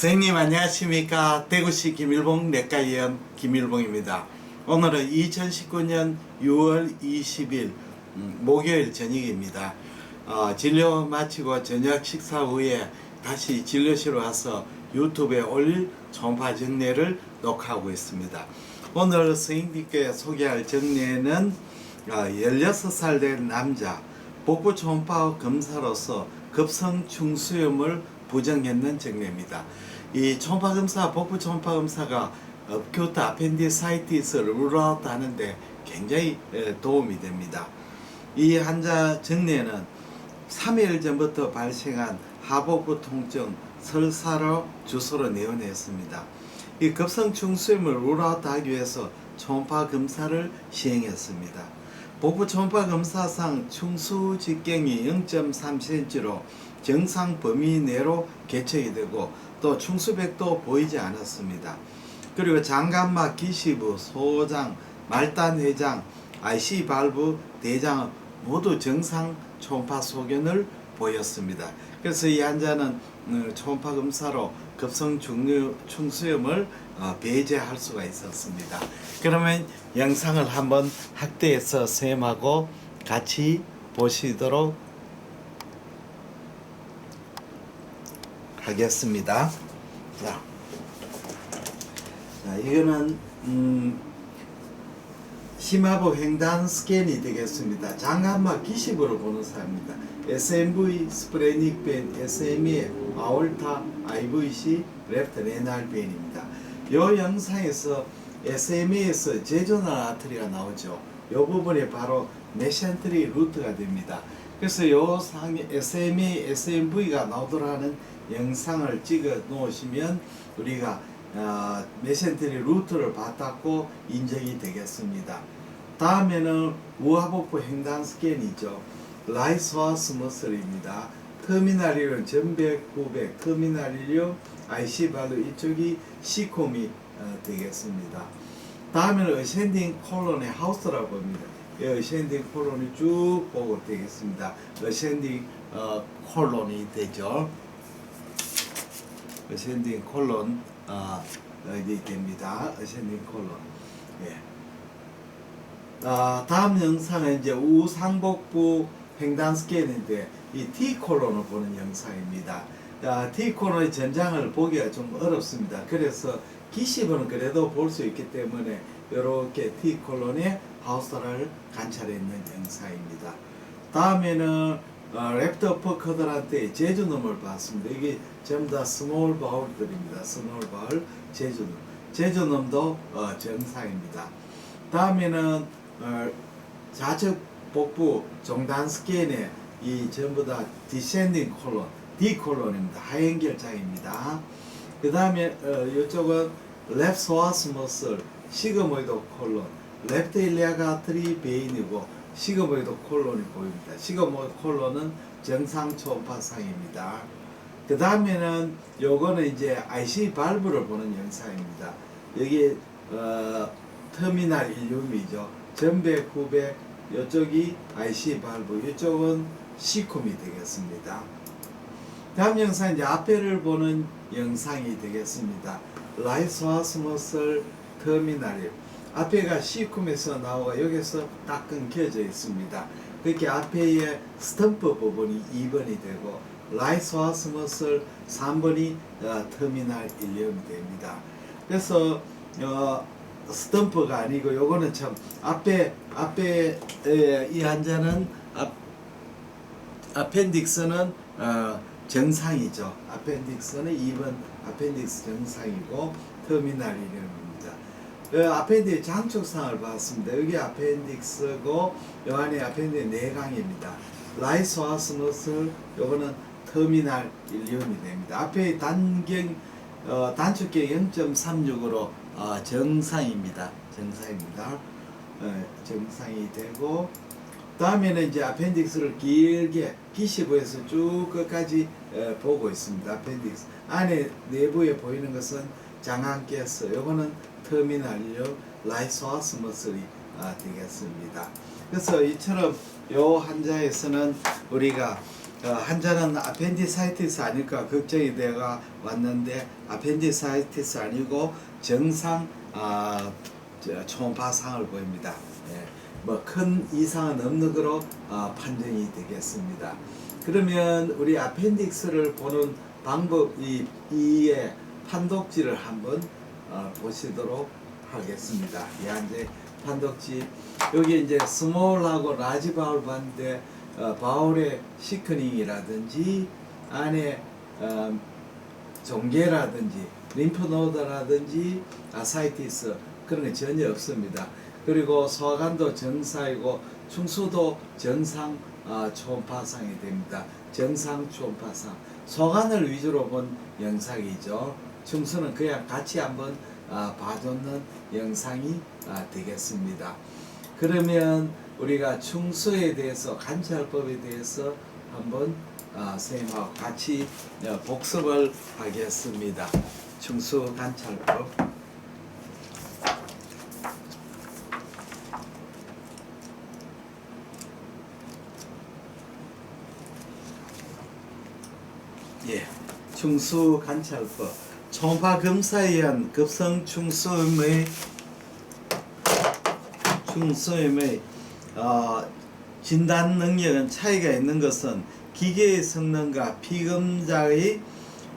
선생님 안녕하십니까? 대구시 김일봉 내과의원 김일봉입니다. 오늘은 2019년 6월 20일 음, 목요일 저녁입니다. 어, 진료 마치고 저녁 식사 후에 다시 진료실로 와서 유튜브에 올릴 초음파 정례를 녹화하고 있습니다. 오늘 선생님께 소개할 정례는 어, 16살 된 남자 복부 초음파 검사로서 급성 중수염을 부정했는 정례입니다. 이 초음파 검사, 복부 초음파 검사가 업교트 아펜디사이티스를 룰아웃 하는데 굉장히 에, 도움이 됩니다. 이 환자 정례는 3일 전부터 발생한 하복부 통증 설사로 주소로 내원했습니다. 이 급성 중수염을 룰아웃 하기 위해서 초음파 검사를 시행했습니다. 복부 초음파 검사상 충수 직경이 0.3cm로 정상 범위 내로 개척이 되고 또 충수백도 보이지 않았습니다. 그리고 장갑막 기시부, 소장, 말단회장, IC 발부, 대장 모두 정상 초음파 소견을 보였습니다. 그래서 이 환자는 어, 초음파 검사로 급성 중류, 충수염을 어, 배제할 수가 있었습니다. 그러면 영상을 한번 확대해서 쌤하고 같이 보시도록 하겠습니다. 자, 자 이거는 음, 심화부 횡단 스캔이 되겠습니다. 장갑막 기식으로 보는 사입니다. SMV 스프레닉 벤, SME 아올타 IVC 레프트 레날 벤입니다. 이 영상에서 SME에서 제조나 아트리가 나오죠. 이 부분이 바로 메센트리 루트가 됩니다. 그래서 이 상에 SME, SMV가 나오도록 하는 영상을 찍어 놓으시면 우리가 어, 메센트리 루트를 받았고 인정이 되겠습니다. 다음에는 우하복부 횡단 스캔이죠. 라이스와 스 머슬입니다. 터미널이는 전백, 후백, 터미널이요, IC 발로 이쪽이 시콤이 어, 되겠습니다. 다음에는 어센딩 콜론의 하우스라고 봅니다. 이 어센딩 콜론이 쭉 보고 되겠습니다. 어센딩 어, 콜론이 되죠. 어센딩 콜론 아, 여기 됩니다. 어센딩 콜론. 예. 아, 다음 영상은 이제 우상복부 횡단 스캔인데 이 T 콜론을 보는 영상입니다. 아, T 콜론의 전장을 보기가 좀 어렵습니다. 그래서 기시브는 그래도 볼 수 있기 때문에 이렇게 T 콜론의 하우스를 관찰했는 영상입니다. 다음에는 어, 랩터 퍼커들한테 제주놈을 봤습니다. 이게 전부 다 스몰 바울들입니다. 스몰 바울 제주놈. 제주놈도 어, 정상입니다. 다음에는 어, 좌측 복부 종단 스캔에 이 전부 다 디센딩 콜론, D 콜론입니다. 하행결장입니다. 그 다음에 어, 이쪽은 랩소아스 머슬, 시그모이드 콜론, 랩트 일리아가 트리 베인이고 시그모이드 콜론이 보입니다. 시그모이드 콜론은 정상 초음파상입니다. 그 다음에는 요거는 이제 IC 발브를 보는 영상입니다. 여기 어, 터미널 일륨이죠. 전백, 후백, 이쪽이 IC 발브, 이쪽은 C콤이 되겠습니다. 다음 영상 이제 앞에를 보는 영상이 되겠습니다. 라이스와스머슬 터미널 앞에가 C콤에서 나오고 여기서 딱 끊겨져 있습니다. 그렇게 앞에의 스탬프 부분이 2번이 되고 라이스와스머슬 3번이 어, 터미널 1령이 됩니다. 그래서 어, 스탬프가 아니고 요거는 참 앞에 앞에 에, 이 환자는 앞 아펜딕스는 어, 정상이죠. 아펜딕스는 2번 아펜딕스 정상이고 터미널 1형입니다. 어, 아펜딕 장축상을 봤습니다. 여기 아펜딕스고 요 안에 아펜딕 내강입니다. 라이소아스너스 요거는 터미널 1령이 됩니다. 앞에 단경 어, 단축경 0.36으로 어, 정상입니다. 정상입니다. 어, 정상이 되고 다음에는 이제 아펜딕스를 길게 기시부에서 쭉 끝까지 어, 보고 있습니다. 아펜딕스 안에 내부에 보이는 것은 장안가스, 요거는 터미널요 라이소아스 머슬이 아, 되겠습니다. 그래서 이처럼 요 환자에서는 우리가 어, 환자는 아펜디사이티스 아닐까 걱정이 돼가 왔는데 아펜디사이티스 아니고 정상 아, 저, 초음파상을 보입니다. 예, 뭐 큰 이상은 없는 거로 아, 판정이 되겠습니다. 그러면 우리 아펜딕스를 보는 방법 이 이의 판독지를 한번 어, 보시도록 하겠습니다. 야 이제 판독지 여기 이제 스몰하고 라지 바울 봤는데 어, 바울의 시크닝이라든지 안에 어, 종계라든지 림프노드라든지 아사이티스 그런 게 전혀 없습니다. 그리고 소관도 정상이고 충수도 정상 어, 초음파상이 됩니다. 정상 초음파상 소관을 위주로 본 영상이죠. 충수는 그냥 같이 한번 아, 봐주는 영상이 아, 되겠습니다. 그러면 우리가 충수에 대해서 관찰법에 대해서 한번 아, 선생님하고 같이 어, 복습을 하겠습니다. 충수 관찰법. 예, 충수 관찰법. 초음파 검사에 의한 급성 충수음의 충수음의 어, 진단 능력은 차이가 있는 것은 기계의 성능과 피검자의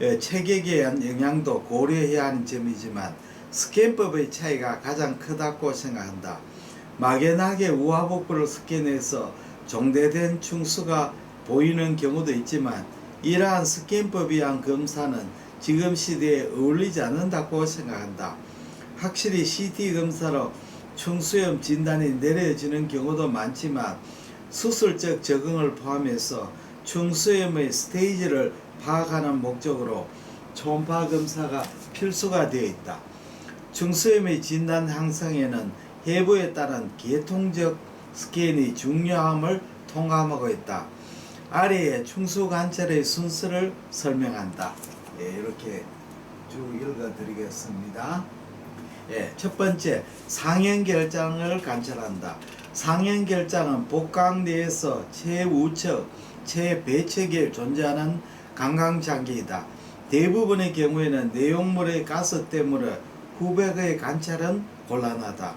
에, 체격에 의한 영향도 고려해야 하는 점이지만 스캔법의 차이가 가장 크다고 생각한다. 막연하게 우하복부를 스캔해서 종대된 충수가 보이는 경우도 있지만 이러한 스캔법에 의한 검사는 지금 시대에 어울리지 않는다고 생각한다. 확실히 CT 검사로 충수염 진단이 내려지는 경우도 많지만 수술적 적응을 포함해서 충수염의 스테이지를 파악하는 목적으로 초음파 검사가 필수가 되어 있다. 충수염의 진단 향상에는 해부에 따른 계통적 스캔이 중요함을 통감하고 있다. 아래에 충수 관찰의 순서를 설명한다. 예, 이렇게 쭉 읽어드리겠습니다. 예, 첫 번째 상형결장을 관찰한다. 상형결장은 복강 내에서 최우측, 최배측에 존재하는 강강장기이다. 대부분의 경우에는 내용물의 가스 때문에 후백의 관찰은 곤란하다.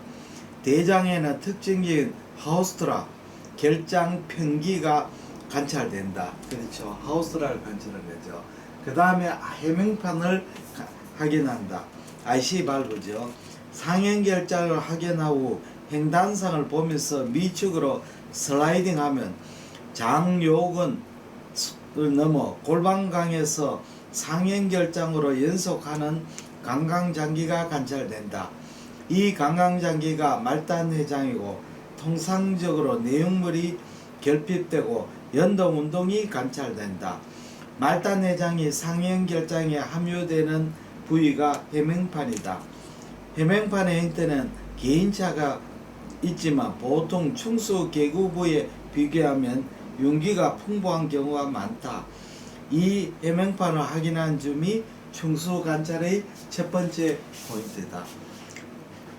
대장에는 특징적인 하우스트라 결장 편기가 관찰된다. 그렇죠. 하우스트라를 관찰을 하죠. 그 다음에 해명판을 가- 확인한다. IC 발브죠. 상형 결장을 확인하고 후 횡단상을 보면서 미축으로 슬라이딩하면 장요근 을 넘어 골반강에서 상형 결장으로 연속하는 강강장기가 관찰된다. 이 강강장기가 말단회장이고 통상적으로 내용물이 결핍되고 연동 운동이 관찰된다. 말단회장이 상형 결장에 함유되는 부위가 해명판이다. 해명판의 형태는 개인차가 있지만 보통 충수 개구부에 비교하면 윤기가 풍부한 경우가 많다. 이 해명판을 확인한 점이 충수 관찰의 첫 번째 포인트다.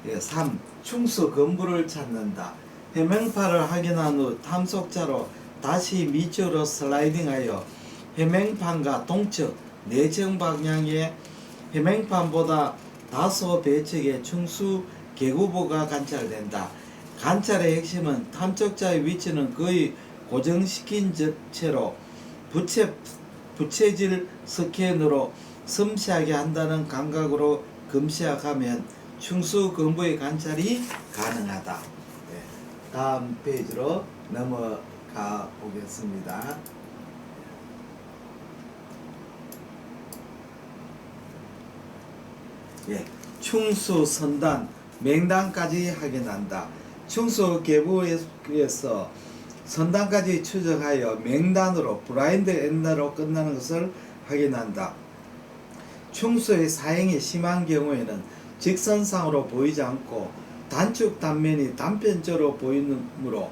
예, 3. 충수 건부를 찾는다. 해명판을 확인한 후 탐속자로 다시 밑으로 슬라이딩하여 해명판과 동측 내정 방향의 해명판보다 다소 배측의 충수 계구보가 관찰된다. 관찰의 핵심은 탐적자의 위치는 거의 고정시킨 채로 부채, 부채질 스캔으로 섬세하게 한다는 감각으로 검시하면 충수 근부의 관찰이 가능하다. 네. 다음 페이지로 넘어가 보겠습니다. 예, 충수 선단 맹단까지 확인한다. 충수 계부에서 선단까지 추적하여 맹단으로 브라인드 엔더로 끝나는 것을 확인한다. 충수의 사행이 심한 경우에는 직선상으로 보이지 않고 단축 단면이 단편적으로 보이므로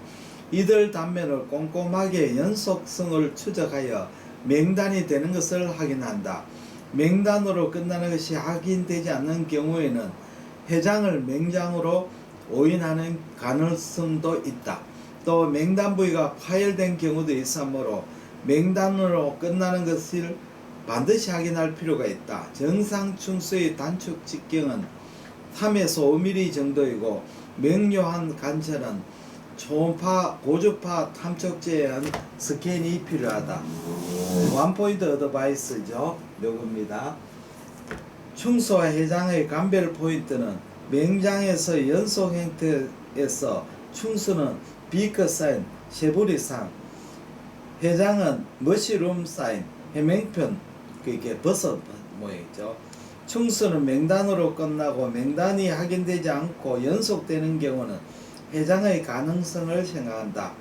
이들 단면을 꼼꼼하게 연속성을 추적하여 맹단이 되는 것을 확인한다. 맹단으로 끝나는 것이 확인되지 않는 경우에는 해장을 맹장으로 오인하는 가능성도 있다. 또 맹단 부위가 파열된 경우도 있으므로 맹단으로 끝나는 것을 반드시 확인할 필요가 있다. 정상 충수의 단축 직경은 3에서 5mm 정도이고 명료한 관찰은 초음파, 고주파 탐척제에 한 스캔이 필요하다. 원포인트 어드바이스죠. 요겁니다. 충수와 해장의 감별 포인트는 맹장에서 연속 형태에서 충수는 비커 사인, 쉐보리상, 해장은 머시룸 사인, 해맹편, 그게 버섯 모양이죠. 충수는 맹단으로 끝나고 맹단이 확인되지 않고 연속되는 경우는 해장의 가능성을 생각한다.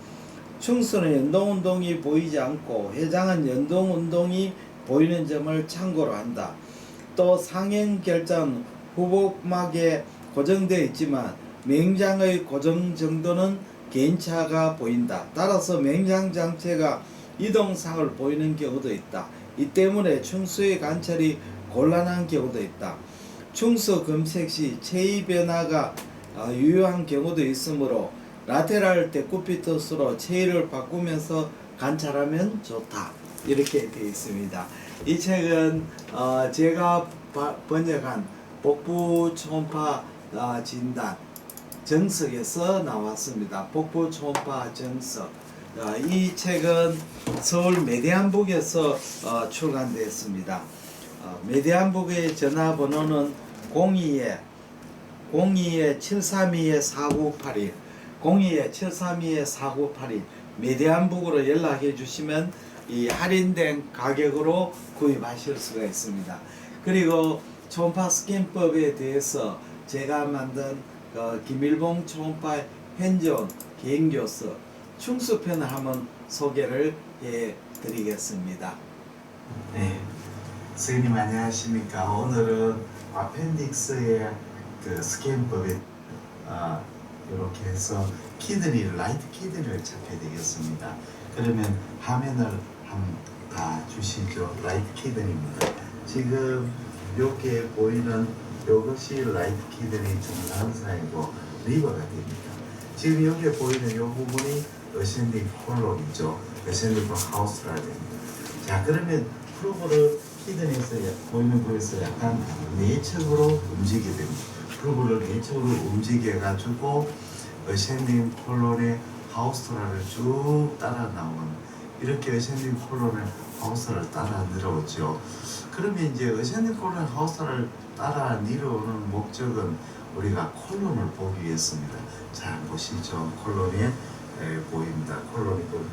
충수는 연동운동이 보이지 않고 해장은 연동운동이 보이는 점을 참고로 한다. 또 상행결장 후복막에 고정되어 있지만 맹장의 고정 정도는 개인차가 보인다. 따라서 맹장 장체가 이동상을 보이는 경우도 있다. 이 때문에 충수의 관찰이 곤란한 경우도 있다. 충수 검색 시 체위 변화가 어, 유효한 경우도 있으므로 라테랄 데쿠피터스로 체위를 바꾸면서 관찰하면 좋다. 이렇게 되어 있습니다. 이 책은 어, 제가 바- 번역한 복부 초음파 어, 진단 정석에서 나왔습니다. 복부 초음파 정석. 어, 이 책은 서울 메디안북에서 어, 출간되었습니다. 어, 메디안북의 전화번호는 02에 02에 732에 4981 02에 732에 4981 메디안북으로 연락해 주시면 이 할인된 가격으로 구입하실 수가 있습니다. 그리고 초음파 스캔법에 대해서 제가 만든 어, 김일봉 초음파 현존 개인교서 충수편을 한번 소개를 해 드리겠습니다. 네, 선생님 안녕하십니까? 오늘은 아펜딕스의 그 스캔법에 아, 이렇게 해서 키드니 라이트 키드니를 찾게 되겠습니다. 그러면 화면을 한번 다 주시죠. 라이트 키드니입니다. 지금 이렇게 보이는 이것이 라이트 키드니 중간사이고 리버가 됩니다. 지금 여기 보이는 이 부분이 어센딩 콜론이죠. 어센딩 하우스라 됩니다. 자 그러면 프로브를 히든에서 보이는 거에서 약간 내측으로 움직이게 됩니다. 프로브를 내측으로 움직여가지고 어센딩 콜론의 하우스라를 쭉 따라 나오는 이렇게 어센딩 콜론의 하우스를 따라 내려오죠. 그러면 이제 어센딩 콜론 하우스를 따라 내려오는 목적은 우리가 콜론을 보기 위해서입니다. 자 보시죠. 콜론이 에, 보입니다. 콜론이 그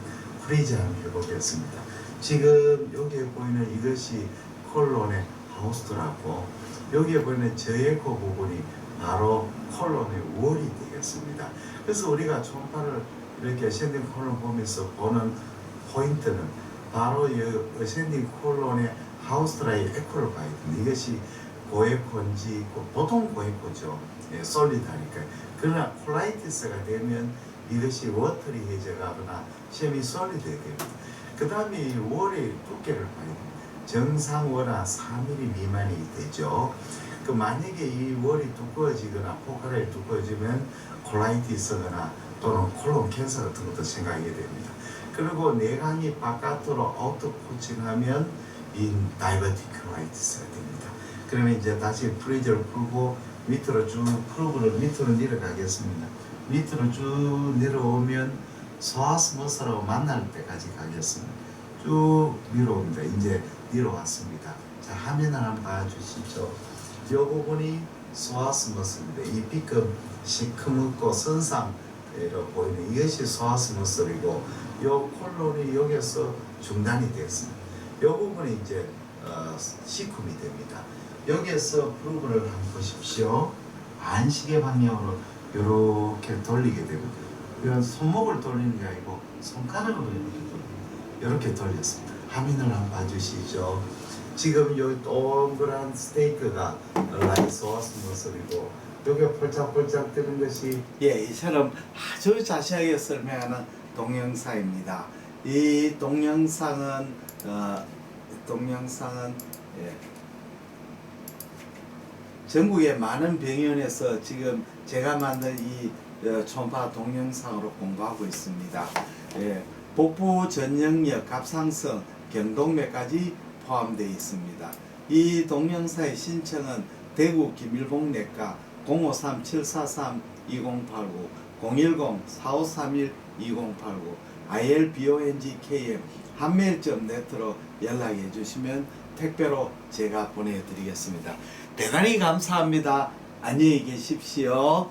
프리즈 한번 해보겠습니다. 지금 여기에 보이는 이것이 콜론의 하우스라고 여기에 보이는 저에코 부분이 바로 콜론의 월이 되겠습니다. 그래서 우리가 초음파를 이렇게 어센딩 콜론 보면서 보는 포인트는 바로 이 어센딩 콜론의 하우스라의 에코를 봐야 됩니다. 이것이 고에코인지 보통 고에코죠. 예, 솔리드하니까. 그러나 콜라이티스가 되면 이것이 워터리 해제가거나 셈이 솔리드 됩니다. 그 다음에 이 월의 두께를 봐야 됩니다. 정상월화 4mm 미만이 되죠. 그 만약에 이 월이 두꺼워지거나 포카라이 두꺼워지면 콜라이티스거나 또는 콜론 캔서 같은 것도 생각하게 됩니다. 그리고 내강이 바깥으로 아웃 코칭하면 이 다이버티큐라이티스가 됩니다. 그러면 이제 다시 프리저를 풀고 밑으로 쭉 프로브를 밑으로 내려가겠습니다. 밑으로 쭉 내려오면 소아스머스라고 만날 때까지 가겠습니다. 쭉 밀어옵니다. 이제 내려왔습니다. 자, 화면을 한번 봐주시죠. 이 부분이 소아스머스입니다. 이 B급 시커멓고 선상으로 보이는 이것이 소아스머스이고 이 콜론이 여기서 중단이 됐습니다. 이 부분이 이제 어, 시쿰이 됩니다. 여기에서 프로브를 한번 보십시오. 안시계 방향으로 이렇게 돌리게 됩니다. 이런 손목을 돌리는 게 아니고 손가락으로 이렇게 돌렸습니다. 화면을 한번 봐주시죠. 지금 이 동그란 스테이크가 라이소스 모습이고 여기 폴짝폴짝 뜨는 것이 예, 이처럼 아주 자세하게 설명하는 동영상입니다. 이 동영상은 어, 동영상은 예, 전국의 많은 병원에서 지금 제가 만든 이 어, 초음파 동영상으로 공부하고 있습니다. 예, 복부 전영역 갑상선 경동맥까지 포함되어 있습니다. 이 동영상의 신청은 대구 김일봉내과 053-743-2089 010-4531-2089 ILBONGKM 한메일점 네트로 연락해 주시면 택배로 제가 보내드리겠습니다. 대단히 감사합니다. 안녕히 계십시오.